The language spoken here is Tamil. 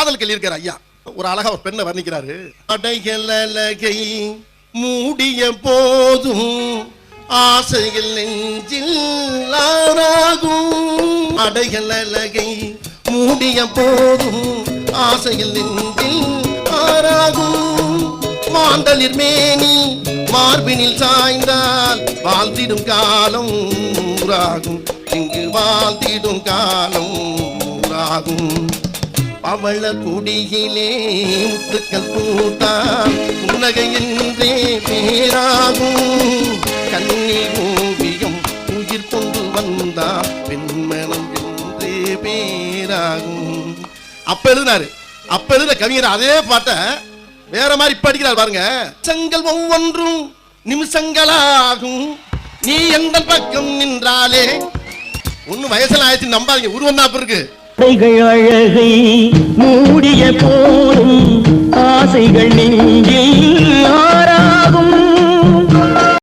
காதல் எழுதியிருக்காரு ஐயா. ஒரு அழகா ஒரு பெண்ணை வர்ணிக்கிறாரு. அடைகளகை மூடிய போதும் ஆசைகள் நெஞ்சில் ஆறாகும். அடைகளகை மூடிய போதும் ஆசையில் நெஞ்சில் ஆறாகும். மாந்தளிர் மேனி மார்பினில் சாய்ந்தால் வாழ்ந்திடும் காலம் ஊராகும். இங்கு வாழ்ந்திடும் காலம் ஊராகும். பவள குடியிலே முத்துக்கள் பூத்தான் புன்னகையின்றே பேராகும் கண்ணி ஓவியம் உயிர் கொண்டு வந்தா பெண்மனம் என்றே பேராகும். அப்ப எழுதினாரு அப்ப எழுத கவிஞர் அதே பாட்டை வேற மாதிரி இப்ப அடிக்கிறார் பாருங்க. செங்கல் ஒவ்வொன்றும் நிமிஷங்களாகும். நீ எந்த பக்கம் நின்றாலே. ஒண்ணு வயசுல ஆயிடுச்சு நம்பாதீங்க. உருவம் தான் இருக்கு. ஆசைகள் அழகை மூடிய போதும் ஆசைகள் நெஞ்சில்